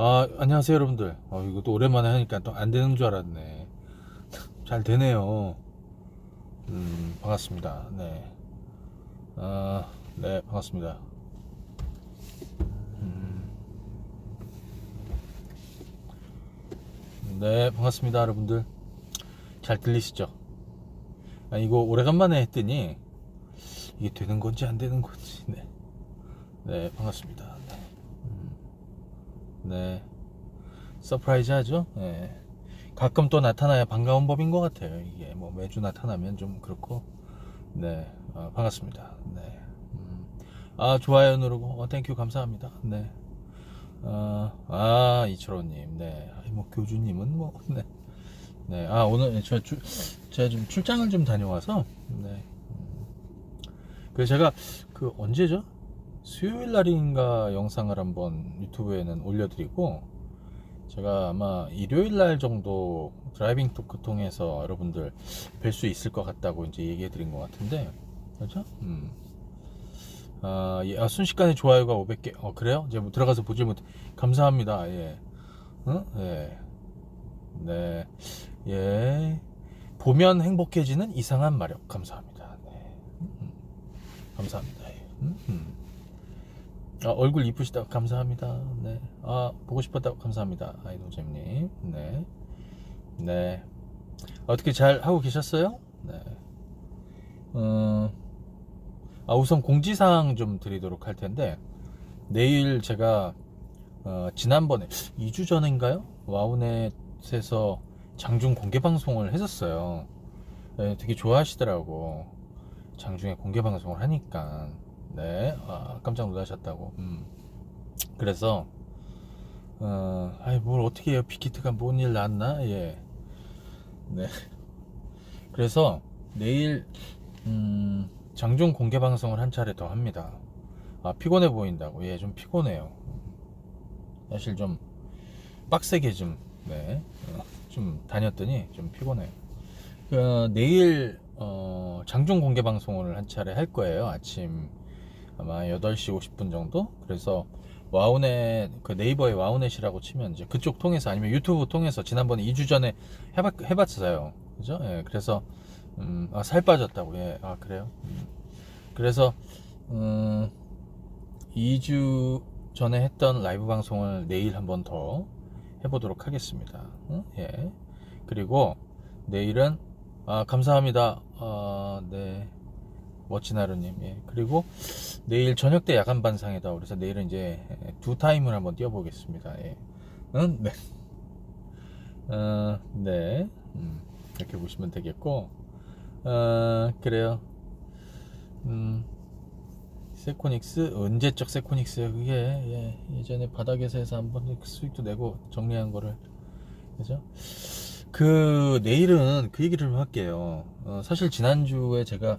아, 안녕하세요, 여러분들. 어, 이거 또 오랜만에 하니까 또 안 되는 줄 알았네. 잘 되네요. 음, 반갑습니다. 네. 아, 네, 반갑습니다. 음. 네, 반갑습니다, 여러분들. 잘 들리시죠? 아, 이거 오래간만에 했더니 이게 되는 건지 안 되는 건지. 네. 네, 반갑습니다. 네. 서프라이즈 하죠? 네. 가끔 또 나타나야 반가운 법인 것 같아요. 이게 뭐 매주 나타나면 좀 그렇고. 네. 어, 반갑습니다. 네. 음. 아, 좋아요 누르고, 어, 땡큐 감사합니다. 네. 어, 아, 이철호님. 네. 뭐, 교주님은 뭐, 네. 네. 아, 오늘 저, 주, 제가 좀 출장을 좀 다녀와서, 네. 음. 그래서 제가 그 언제죠? 수요일 날인가 영상을 한번 유튜브에는 올려드리고 제가 아마 일요일 날 정도 드라이빙 토크 통해서 여러분들 뵐 수 있을 것 같다고 이제 얘기해 드린 것 같은데 그렇죠? 음. 아, 예, 아, 순식간에 좋아요가 500개. 어, 그래요? 이제 뭐 들어가서 보질 못해. 감사합니다. 예. 응? 예. 네. 예. 보면 행복해지는 이상한 마력. 감사합니다. 네. 음, 감사합니다. 예. 음, 음. 아, 얼굴 이쁘시다 감사합니다. 네. 아 보고 싶었다고 감사합니다. 아이노잼님. 네. 네. 어떻게 잘 하고 계셨어요? 네. 어, 아 우선 공지사항 좀 드리도록 할 텐데 내일 제가 어, 지난번에 2주 전인가요? 와우넷에서 장중 공개 방송을 했었어요. 네, 되게 좋아하시더라고. 장중에 공개 방송을 하니까. 네, 아, 깜짝 놀라셨다고. 음. 그래서, 어, 아이, 뭘 어떻게 해요? 빅히트가 뭔 일 났나? 예. 네. 그래서, 내일, 음, 장중 공개 방송을 한 차례 더 합니다. 아, 피곤해 보인다고. 예, 좀 피곤해요. 사실 좀, 빡세게 좀, 네. 어, 좀 다녔더니 좀 피곤해요. 그, 내일, 어, 장중 공개 방송을 한 차례 할 거예요. 아침 아마 8시 50분 정도? 그래서 와우넷, 그 네이버에 와우넷이라고 치면 이제 그쪽 통해서 아니면 유튜브 통해서 지난번에 2주 전에 해봤, 해봤어요. 그죠? 예, 그래서, 음, 아, 살 빠졌다고. 예, 아, 그래요? 음. 그래서, 음, 2주 전에 했던 라이브 방송을 내일 한번 더 해보도록 하겠습니다. 응? 예. 그리고 내일은, 아, 감사합니다. 아, 네. 멋진 하루님. 예. 그리고 내일 저녁 때 야간 반상이다. 그래서 내일은 이제 두 타임을 한번 뛰어보겠습니다. 예. 응? 네. 어, 네. 음, 이렇게 보시면 되겠고, 어, 그래요. 음, 세코닉스 언제적 세코닉스요 그게 예, 예전에 바닥에서 해서 한번 수익도 내고 정리한 거를 그죠? 그 내일은 그 얘기를 좀 할게요. 어, 사실 지난주에 제가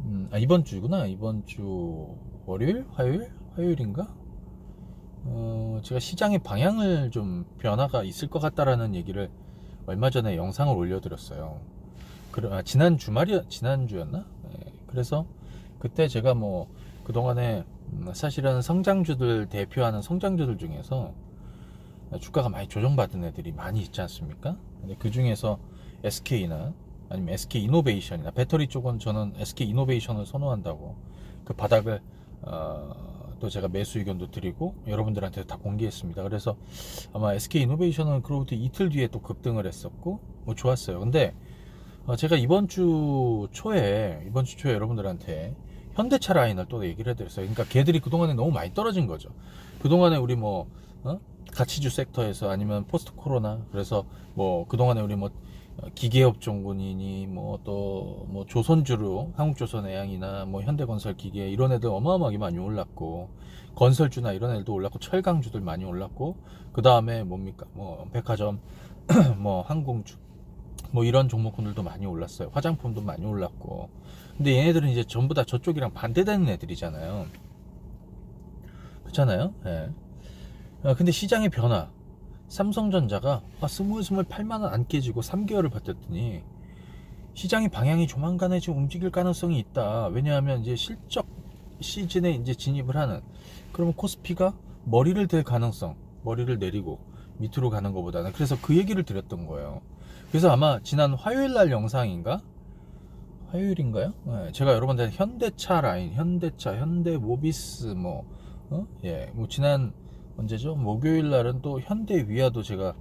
음, 아, 이번 주구나. 이번 주 월요일? 화요일? 화요일인가? 어, 제가 시장의 방향을 좀 변화가 있을 것 같다라는 얘기를 얼마 전에 영상을 올려드렸어요. 그, 아, 지난 주말이, 지난주였나? 네, 그래서 그때 제가 뭐, 그동안에 음, 사실은 성장주들 대표하는 성장주들 중에서 주가가 많이 조정받은 애들이 많이 있지 않습니까? 근데 그 중에서 SK나 아니면 SK 이노베이션이나 배터리 쪽은 저는 SK 이노베이션을 선호한다고 그 바닥을 어, 또 제가 매수 의견도 드리고 여러분들한테 다 공개했습니다. 그래서 아마 SK 이노베이션은 그로부 이틀 뒤에 또 급등을 했었고 뭐 좋았어요. 근데 어, 제가 이번 주 초에 이번 주 초에 여러분들한테 현대차 라인을 또 얘기를 해드렸어요. 그러니까 걔들이 그동안에 너무 많이 떨어진 거죠. 그동안에 우리 뭐 어? 가치주 섹터에서 아니면 포스트 코로나 그래서 뭐 그동안에 우리 뭐 기계업종군이니 뭐 또 뭐 조선주로 한국조선해양이나 뭐 현대건설 기계 이런 애들 어마어마하게 많이 올랐고 건설주나 이런 애들도 올랐고 철강주들 많이 올랐고 그 다음에 뭡니까? 뭐 백화점 뭐 항공주 뭐 이런 종목군들도 많이 올랐어요. 화장품도 많이 올랐고. 근데 얘네들은 이제 전부 다 저쪽이랑 반대되는 애들이잖아요. 그렇잖아요? 예. 아, 근데 시장의 변화 삼성전자가 아, 스물스물 8만 원 안 깨지고 3개월을 버텼더니 시장의 방향이 조만간에 지금 움직일 가능성이 있다. 왜냐하면 이제 실적 시즌에 이제 진입을 하는 그러면 코스피가 머리를 댈 가능성 머리를 내리고 밑으로 가는 것보다는 그래서 그 얘기를 드렸던 거예요. 그래서 아마 지난 화요일 날 영상인가? 화요일인가요? 네, 제가 여러분들 현대차 라인, 현대차, 현대 모비스 뭐 어? 예, 뭐 지난 언제죠? 목요일 날은 또 현대 위아도 제가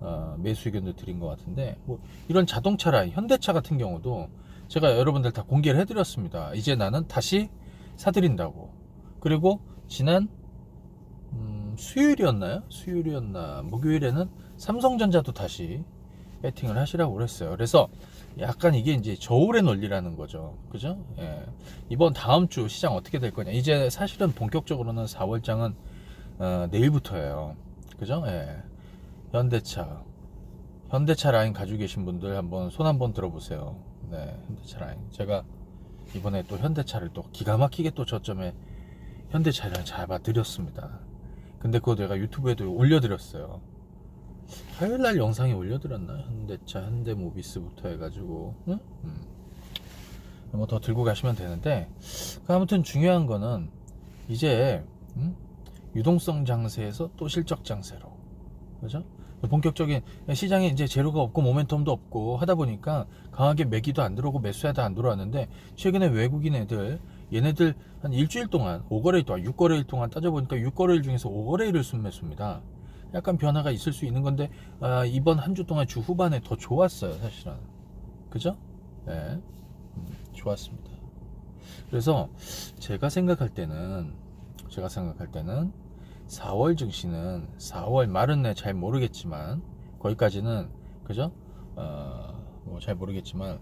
어, 매수 의견도 드린 것 같은데 뭐 이런 자동차 라인, 현대차 같은 경우도 제가 여러분들 다 공개를 해드렸습니다. 이제 나는 다시 사드린다고. 그리고 지난 음, 수요일이었나요? 수요일이었나? 목요일에는 삼성전자도 다시 배팅을 하시라고 그랬어요. 그래서 약간 이게 이제 저울의 논리라는 거죠. 그죠? 예. 이번 다음 주 시장 어떻게 될 거냐. 이제 사실은 본격적으로는 4월장은 어, 내일부터예요. 그죠? 예. 현대차. 현대차 라인 가지고 계신 분들 한번 손 한번 들어보세요. 네. 현대차 라인. 제가 이번에 또 현대차를 또 기가 막히게 또 저점에 현대차를 잡아드렸습니다. 근데 그거 내가 유튜브에도 올려드렸어요. 화요일 날 영상에 올려드렸나? 현대차, 현대모비스부터 해가지고, 응? 음. 뭐더 들고 가시면 되는데, 그 아무튼 중요한 거는, 이제, 음? 유동성 장세에서 또 실적 장세로. 그죠? 본격적인 시장에 이제 재료가 없고 모멘텀도 없고 하다 보니까 강하게 매기도 안 들어오고 매수해도 안 들어왔는데 최근에 외국인 애들 얘네들 한 일주일 동안 5거래일 동안 6거래일 동안 따져보니까 6거래일 중에서 5거래일을 순매수입니다. 약간 변화가 있을 수 있는 건데 아, 이번 한 주 동안 주 후반에 더 좋았어요 사실은 그죠? 네 음, 좋았습니다 그래서 제가 생각할 때는 제가 생각할 때는 4월 증시는 4월 말은 내잘 모르겠지만 거기까지는 그죠? 어, 뭐 잘 모르겠지만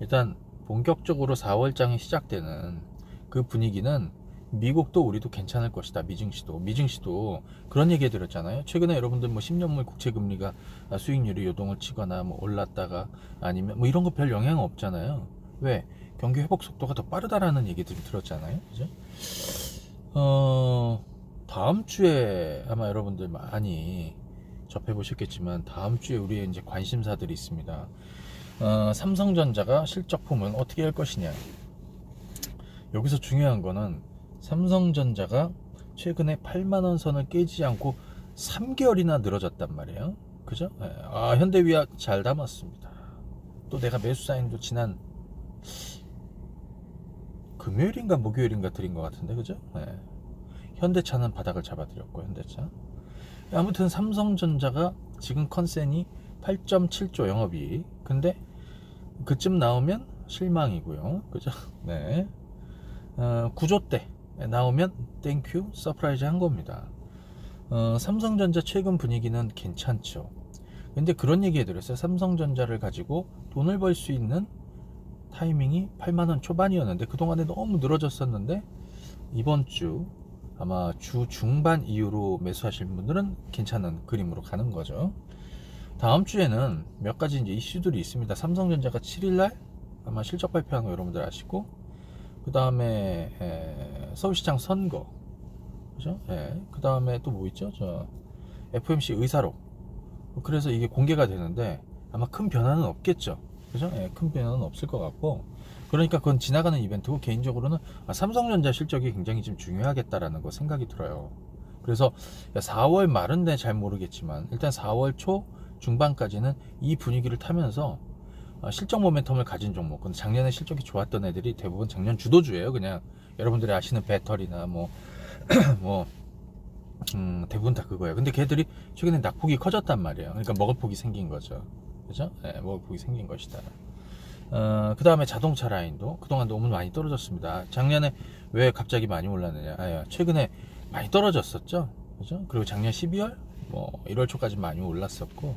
일단 본격적으로 4월장이 시작되는 그 분위기는 미국도 우리도 괜찮을 것이다. 미증시도. 미증시도 그런 얘기 해드렸잖아요. 최근에 여러분들 뭐 10년물 국채금리가 수익률이 요동을 치거나 뭐 올랐다가 아니면 뭐 이런 거 별 영향 없잖아요. 왜? 경기 회복 속도가 더 빠르다라는 얘기들을 들었잖아요. 그죠? 어, 다음 주에 아마 여러분들 많이 접해보셨겠지만 다음 주에 우리의 이제 관심사들이 있습니다. 어, 삼성전자가 실적품은 어떻게 할 것이냐. 여기서 중요한 거는 삼성전자가 최근에 8만 원 선을 깨지 않고 3개월이나 늘어졌단 말이에요. 그죠? 예. 아, 현대위아 잘 담았습니다. 또 내가 매수 사인도 지난 금요일인가 목요일인가 드린 것 같은데, 그죠? 예. 현대차는 바닥을 잡아드렸고, 현대차. 아무튼 삼성전자가 지금 컨센이 8.7조 영업이익. 근데 그쯤 나오면 실망이고요. 그죠? 네. 어, 9조 대 나오면 땡큐 서프라이즈 한 겁니다. 어, 삼성전자 최근 분위기는 괜찮죠. 근데 그런 얘기 해드렸어요. 삼성전자를 가지고 돈을 벌 수 있는 타이밍이 8만원 초반이었는데 그동안에 너무 늘어졌었는데 이번 주 아마 주 중반 이후로 매수하실 분들은 괜찮은 그림으로 가는 거죠. 다음 주에는 몇 가지 이제 이슈들이 있습니다. 삼성전자가 7일날 아마 실적 발표하는 거 여러분들 아시고 그 다음에 서울시장 선거, 그죠? 예. 그 다음에 또 뭐 있죠? 저 FMC 의사록. 그래서 이게 공개가 되는데 아마 큰 변화는 없겠죠. 그죠? 예, 큰 변화는 없을 것 같고. 그러니까 그건 지나가는 이벤트고 개인적으로는 아, 삼성전자 실적이 굉장히 좀 중요하겠다라는 거 생각이 들어요. 그래서 4월 말은 잘 모르겠지만 일단 4월 초 중반까지는 이 분위기를 타면서 어, 실적 모멘텀을 가진 종목. 근데 작년에 실적이 좋았던 애들이 대부분 작년 주도주예요. 그냥 여러분들이 아시는 배터리나 뭐, 뭐, 음, 대부분 다 그거예요. 근데 걔들이 최근에 낙폭이 커졌단 말이에요. 그러니까 먹을 폭이 생긴 거죠. 그죠? 네, 먹을 폭이 생긴 것이다. 어, 그 다음에 자동차 라인도 그동안 너무 많이 떨어졌습니다. 작년에 왜 갑자기 많이 올랐느냐. 아, 최근에 많이 떨어졌었죠. 그죠? 그리고 작년 12월, 뭐, 1월 초까지 많이 올랐었고,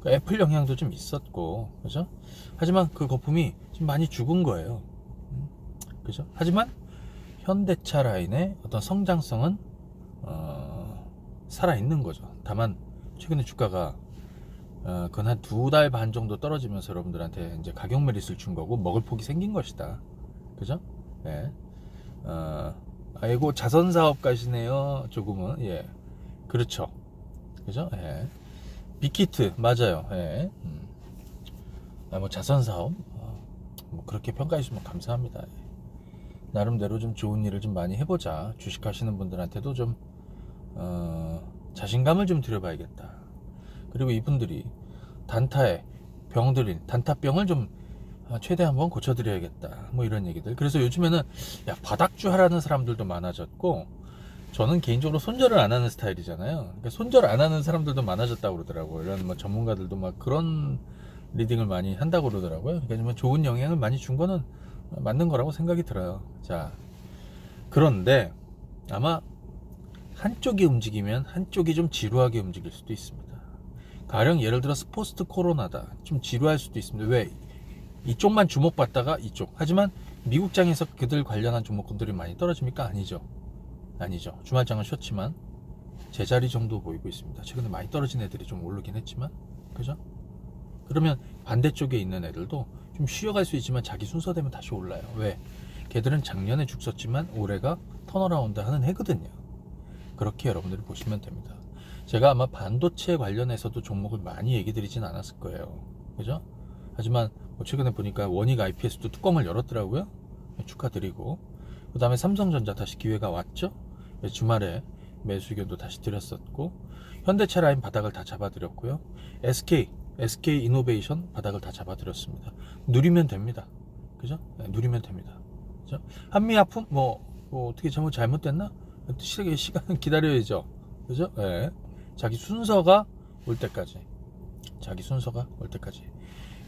그 애플 영향도 좀 있었고, 그죠? 하지만 그 거품이 좀 많이 죽은 거예요. 음, 그죠? 하지만 현대차 라인의 어떤 성장성은 어, 살아 있는 거죠. 다만 최근에 주가가 어, 그건 한 두 달 반 정도 떨어지면서 여러분들한테 이제 가격 메리스를 준 거고 먹을 폭이 생긴 것이다. 그죠? 예. 어, 아이고 자선 사업 가시네요. 조금은 예. 그렇죠. 그죠? 예. 빅히트 맞아요. 예. 음. 아, 뭐 자선 사업 어, 뭐 그렇게 평가해 주시면 감사합니다. 예. 나름대로 좀 좋은 일을 좀 많이 해보자. 주식하시는 분들한테도 좀 어, 자신감을 좀 들여봐야겠다. 그리고 이분들이 단타에 병들인 단타병을 좀 아, 최대 한번 고쳐드려야겠다. 뭐 이런 얘기들. 그래서 요즘에는 야 바닥주 하라는 사람들도 많아졌고 저는 개인적으로 손절을 안 하는 스타일이잖아요. 그러니까 손절 안 하는 사람들도 많아졌다고 그러더라고요. 이런 뭐 전문가들도 막 그런 리딩을 많이 한다고 그러더라고요. 그러니까 좀 좋은 영향을 많이 준 거는 맞는 거라고 생각이 들어요. 자, 그런데 아마 한쪽이 움직이면 한쪽이 좀 지루하게 움직일 수도 있습니다. 가령 예를 들어서 포스트 코로나다. 좀 지루할 수도 있습니다. 왜? 이쪽만 주목받다가 이쪽. 하지만 미국장에서 그들 관련한 종목군들이 많이 떨어집니까? 아니죠. 아니죠. 주말장은 쉬었지만 제자리 정도 보이고 있습니다. 최근에 많이 떨어진 애들이 좀 오르긴 했지만. 그죠? 그러면 반대쪽에 있는 애들도 좀 쉬어갈 수 있지만 자기 순서되면 다시 올라요. 왜? 걔들은 작년에 죽 썼지만 올해가 턴어라운드 하는 해거든요. 그렇게 여러분들이 보시면 됩니다. 제가 아마 반도체 관련해서도 종목을 많이 얘기 드리진 않았을 거예요. 그죠? 하지만 뭐 최근에 보니까 원익 IPS도 뚜껑을 열었더라고요. 네, 축하드리고. 그 다음에 삼성전자 다시 기회가 왔죠. 네, 주말에 매수 의견도 다시 드렸었고, 현대차 라인 바닥을 다 잡아드렸고요. SK, SK 이노베이션 바닥을 다 잡아드렸습니다. 누리면 됩니다. 그죠? 네, 누리면 됩니다. 그죠? 한미 아픔? 뭐, 뭐 어떻게 잘못 잘못됐나? 시간, 시간 기다려야죠. 그죠? 예. 자기 순서가 올 때까지. 자기 순서가 올 때까지.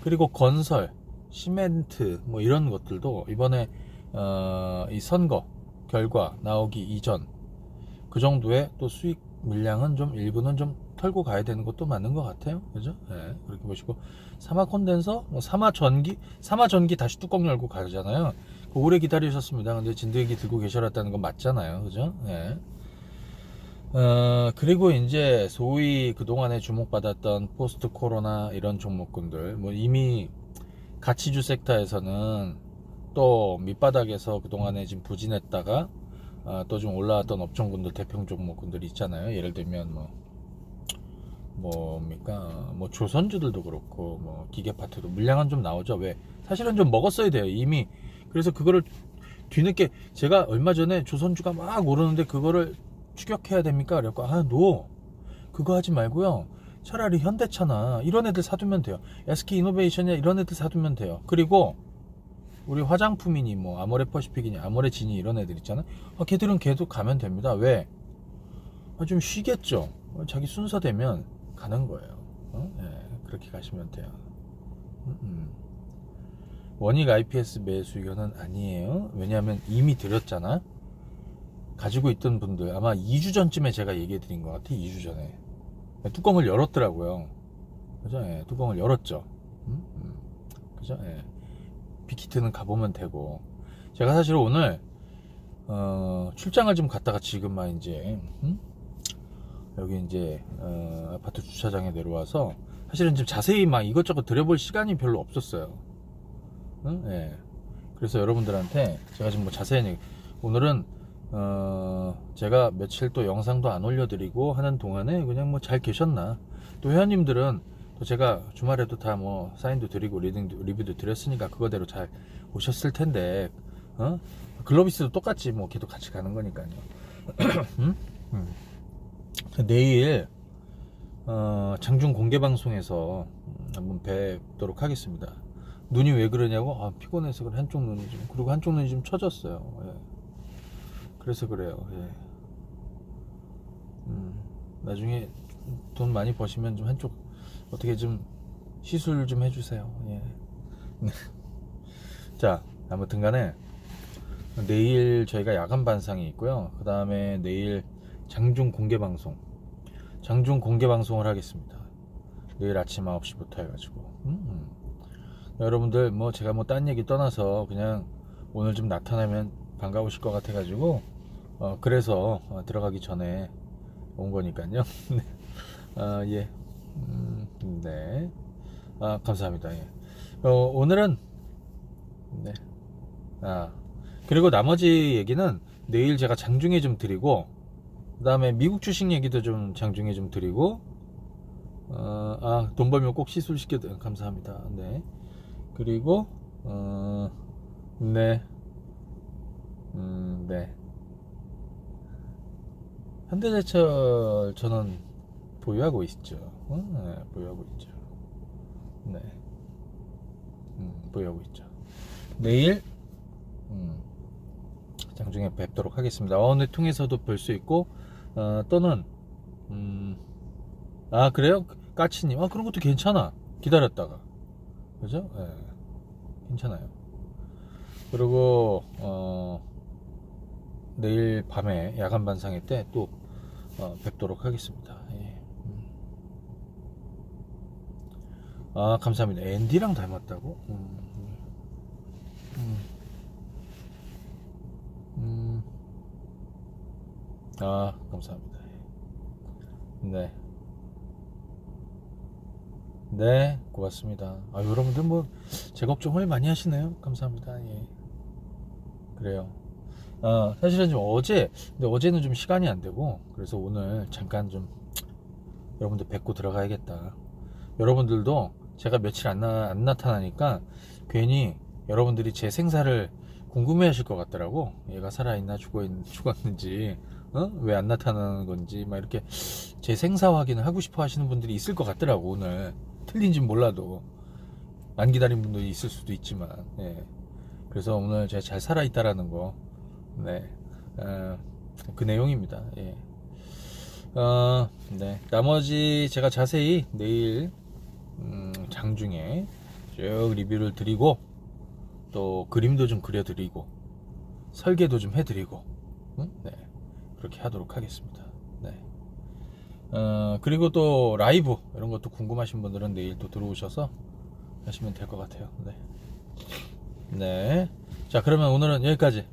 그리고 건설, 시멘트, 뭐 이런 것들도 이번에, 어, 이 선거 결과 나오기 이전 그 정도의 또 수익 물량은 좀 일부는 좀 털고 가야 되는 것도 맞는 것 같아요. 그죠? 예. 그렇게 보시고. 사마 콘덴서, 뭐 사마 전기, 사마 전기 다시 뚜껑 열고 가잖아요. 그 오래 기다리셨습니다. 근데 진드기 들고 계셔놨다는 건 맞잖아요. 그죠? 예. 어, 그리고 이제 소위 그동안에 주목받았던 포스트 코로나 이런 종목군들, 뭐 이미 가치주 섹터에서는 또 밑바닥에서 그동안에 지금 부진했다가 어, 또좀 올라왔던 업종군들 대표 종목군들이 있잖아요. 예를 들면 뭐 뭡니까 뭐 조선주들도 그렇고 뭐 기계파트도 물량은 좀 나오죠. 왜 사실은 좀 먹었어야 돼요. 이미 그래서 그거를 뒤늦게 제가 얼마 전에 조선주가 막 오르는데 그거를 추격해야 됩니까? 그랬고 아 노. 그거 하지 말고요. 차라리 현대차나 이런 애들 사두면 돼요. SK 이노베이션이나 이런 애들 사두면 돼요. 그리고 우리 화장품이니 뭐 아모레 퍼시픽이니 아모레 진이 이런 애들 있잖아요. 아, 걔들은 계속 가면 됩니다. 왜? 아, 좀 쉬겠죠. 어, 자기 순서 되면 가는 거예요. 어? 예, 그렇게 가시면 돼요. 음, 음. 원익 IPS 매수 의견은 아니에요. 왜냐하면 이미 드렸잖아. 가지고 있던 분들 아마 2주 전쯤에 제가 얘기해 드린 것 같아. 2주 전에 뚜껑을 열었더라고요. 그죠? 예, 뚜껑을 열었죠. 음? 음. 그죠? 예. 빅히트는 가보면 되고 제가 사실 오늘 어, 출장을 좀 갔다가 지금만 이제 음? 여기 이제 어, 아파트 주차장에 내려와서 사실은 좀 자세히 막 이것저것 들여볼 시간이 별로 없었어요. 응? 예. 그래서 여러분들한테 제가 지금 뭐 자세히 오늘은 어, 제가 며칠 또 영상도 안 올려드리고 하는 동안에 그냥 뭐 잘 계셨나 또 회원님들은 또 제가 주말에도 다 뭐 사인도 드리고 리딩 리뷰도 드렸으니까 그거대로 잘 오셨을 텐데 어? 글로비스도 똑같이 뭐 걔도 같이 가는 거니까요 음? 음. 내일 어, 장중 공개 방송에서 한번 뵙도록 하겠습니다 눈이 왜 그러냐고 아, 피곤해서 그래 한쪽 눈이 좀 그리고 한쪽 눈이 좀 처졌어요 예. 그래서 그래요 예. 음, 나중에 돈 많이 버시면 좀 한쪽 어떻게 좀 시술 좀 해주세요 예. 자 아무튼 간에 내일 저희가 야간 반상이 있고요 그 다음에 내일 장중 공개 방송 장중 공개 방송을 하겠습니다 내일 아침 9시부터 해가지고 음. 여러분들 뭐 제가 뭐 딴 얘기 떠나서 그냥 오늘 좀 나타나면 반가우실 것 같아 가지고 어 그래서 어 들어가기 전에 온 거니까요 아, 예. 음, 네. 아, 감사합니다. 예. 어, 오늘은 네. 아, 그리고 나머지 얘기는 내일 제가 장중에 좀 드리고 그 다음에 미국 주식 얘기도 좀 장중에 좀 드리고 어, 아, 돈 벌면 꼭 시술 시켜 드 감사합니다. 네. 그리고 어, 네. 음, 네. 현대제철 저는 보유하고 있죠. 어, 네, 보유하고 있죠. 네. 음, 보유하고 있죠. 내일 음, 장중에 뵙도록 하겠습니다. 어느 통해서도 볼 수 있고 어, 또는 음, 아 그래요? 까치님 아 그런 것도 괜찮아. 기다렸다가 그죠? 예, 괜찮아요. 그리고 어, 내일 밤에 야간 반상회 때 또 어, 뵙도록 하겠습니다. 예. 음. 아 감사합니다. 앤디랑 닮았다고? 음. 음. 음. 아 감사합니다. 네. 네, 고맙습니다. 아, 여러분들 뭐, 제 걱정을 많이 하시네요. 감사합니다. 예. 그래요. 아, 사실은 좀 어제, 근데 어제는 좀 시간이 안 되고, 그래서 오늘 잠깐 좀, 여러분들 뵙고 들어가야겠다. 여러분들도 제가 며칠 안, 나, 안 나타나니까, 괜히 여러분들이 제 생사를 궁금해 하실 것 같더라고. 얘가 살아있나 죽어 있, 죽었는지, 어? 왜 안 나타나는 건지, 막 이렇게 제 생사 확인을 하고 싶어 하시는 분들이 있을 것 같더라고, 오늘. 틀린진 몰라도. 안 기다린 분들이 있을 수도 있지만, 예. 그래서 오늘 제가 잘 살아있다라는 거, 네. 어, 그 내용입니다. 예. 어, 네. 나머지 제가 자세히 내일, 음, 장중에 쭉 리뷰를 드리고, 또 그림도 좀 그려드리고, 설계도 좀 해드리고, 응? 네. 그렇게 하도록 하겠습니다. 네. 어, 그리고 또 라이브 이런 것도 궁금하신 분들은 내일 또 들어오셔서 하시면 될 것 같아요. 네. 네. 자, 그러면 오늘은 여기까지.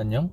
네. 안녕.